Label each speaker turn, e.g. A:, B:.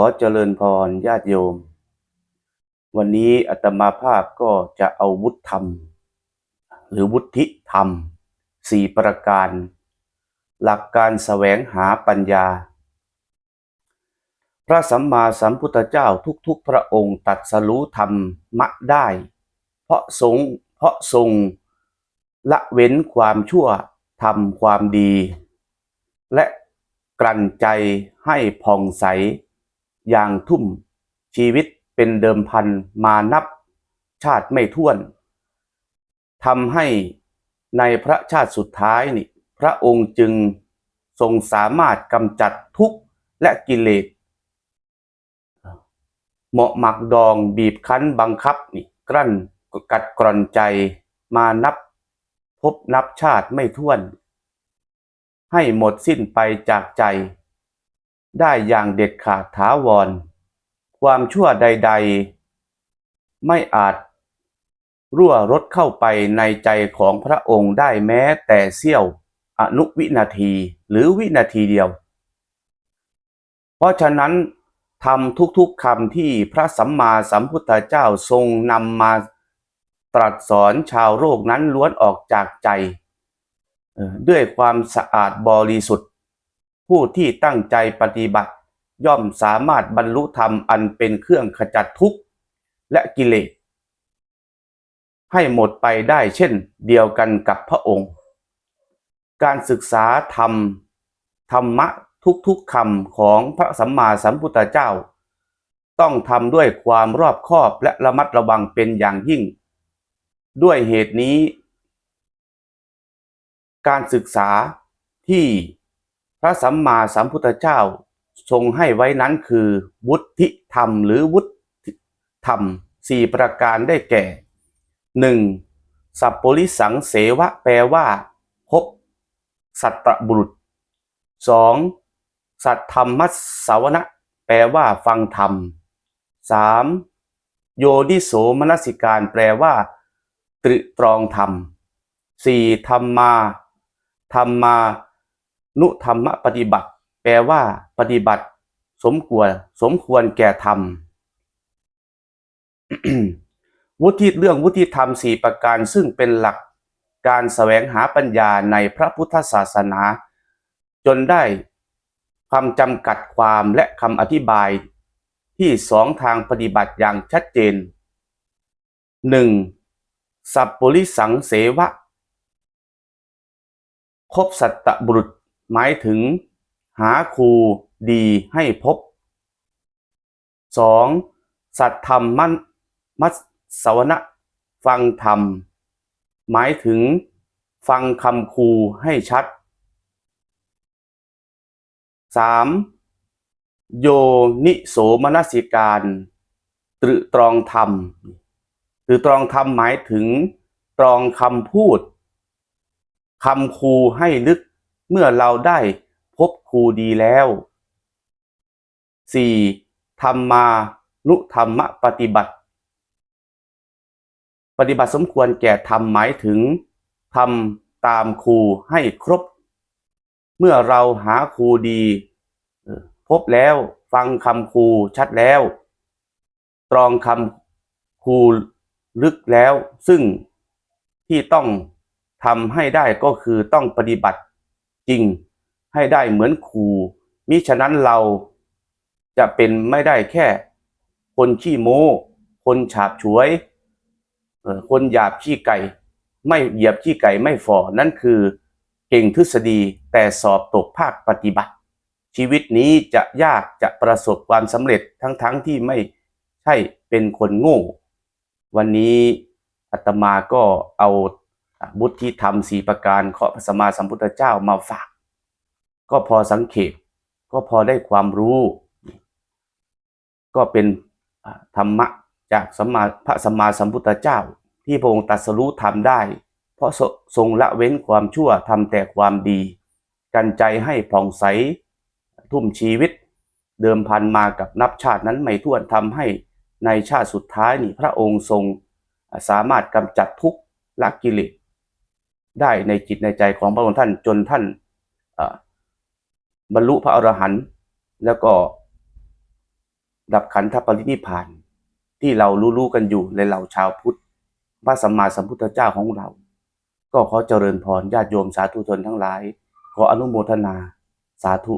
A: อเจริญพรญาติโยม วันนี้อาตมาภาพก็จะเอาวุฒิธรรม หรือวุฒิธรรมสี่ประการ หลักการแสวงหาปัญญา พระสัมมาสัมพุทธเจ้าทุกๆ พระองค์ตัดสรู้ธรรมะได้ เพราะทรงเพราะทรงละเว้นความชั่วทำความดี และกลั่นใจให้ผ่องใส อย่างทุ่ม ชีวิตเป็นเดิมพันมานับชาติไม่ถ้วนทำให้ในพระชาติสุดท้ายนี่พระองค์จึงทรงสามารถกำจัดทุกข์และกิเลสเหมาะหมักดองบีบคั้นบังคับนี่กลั้นกัดกร่อนใจมานับพบนับชาติไม่ถ้วน ให้หมดสิ้นไปจากใจ ได้อย่างเด็ดขาดถาวร ความชั่วใด ๆ ไม่อาจ รั่วรดเข้าไปในใจของพระองค์ได้แม้แต่เสี้ยวอนุวินาทีหรือวินาทีเดียว เพราะฉะนั้นทำทุกๆคำที่พระสัมมาสัมพุทธเจ้าทรงนำมาตรัสสอนชาวโลกนั้นล้วนออกจากใจ ด้วยความสะอาดบริสุทธิ์ ผู้ที่ตั้งใจปฏิบัติ ย่อมสามารถบรรลุธรรมอันเป็นเครื่องขจัดทุกข์และกิเลสให้หมดไปได้เช่นเดียวกันกับพระองค์ การศึกษาธรรม ธรรมะทุกๆคำของพระสัมมาสัมพุทธเจ้า ต้องทำด้วยความรอบคอบและระมัดระวังเป็นอย่างยิ่ง ด้วยเหตุนี้ การศึกษาที่ พระสัมมาสัมพุทธเจ้าทรงให้ไว้นั้นคือ วุฒิธรรมหรือวุฒิธรรมสี่ประการได้แก่หนึ่งสัพปริสังเสวะแปลว่าพบสัตบุรุษสองสัตธรรมมัสสาวนะแปลว่าฟังธรรมสามโยนิโสมนสิการแปลว่า ตรึตรองธรรมสี่ธรรมมาธรรมมา นุธรรมปฏิบัติ แปลว่า ปฏิบัติ สมควร สมควรแก่ธรรมวุฒิเรื่องวุฒิธรรมสี่ประการซึ่งเป็นหลักการแสวงหาปัญญาในพระพุทธศาสนา จนได้คำจำกัดความและคำอธิบาย ที่สองทางปฏิบัติอย่างชัดเจน 1. สัพปริสังเสวะ คบสัตตบุรุษ หมายถึง หาครูดีให้พบ 2. สัตธรรมมัมัสสวนะฟังธรรม หมายถึง ฟังคำครูให้ชัด 3. โยนิโสมนสิการ ตรึตรองธรรม ตรึตรองธรรมหมายถึง ตรองคำพูดคำครูให้นึก เมื่อเราได้พบครูดีแล้ว 4. ธรรมานุธรรมปฏิบัติ ปฏิบัติสมควรแก่ธรรมหมายถึงทำตามครูให้ครบ เมื่อเราหาครูดี พบแล้วฟังคำครูชัดแล้ว ตรองคำครูลึกแล้ว ซึ่งที่ต้องทำให้ได้ก็คือต้องปฏิบัติ จริงให้ได้เหมือนครูมิฉะนั้นเราจะเป็นไม่ได้แค่ คนขี้โม้ คนฉาบฉวยคนหยาบขี้ไก่ ไม่เหยียบขี้ไก่ไม่ฝ่อนั่นคือเก่งทฤษฎีแต่สอบตกภาคปฏิบัติ ชีวิตนี้จะยากจะประสบความสำเร็จทั้งๆทที่ไม่ใช่เป็นคนโง่ วันนี้อาตมาก็เอา บุตรที่ทำสี่ประการของพระสัมมาสัมพุทธเจ้ามาฝาก ก็พอสังเขปก็พอได้ความรู้ ก็เป็นธรรมะจากสัมมาพระสัมมาสัมพุทธเจ้า ที่พระองค์ตรัสรู้ทำได้ เพราะทรงละเว้นความชั่วทำแต่ความดี กันใจให้ผ่องใสทุ่มชีวิต เดิมพันมากับนับชาตินั้นไม่ถ้วนทำให้ในชาติสุดท้ายนี่พระองค์ทรงสามารถกำจัดทุกข์ละกิเลส ได้ในจิตในใจของพระองค์ท่านจนท่านบรรลุพระอรหันต์แล้วก็ดับขันธปรินิพาน ที่เรารู้ๆกันอยู่ในเหล่าชาวพุทธพระสัมมาสัมพุทธเจ้าของเรา ก็ขอเจริญพรญาติโยมสาธุชนทั้งหลาย ขออนุโมทนาสาธุ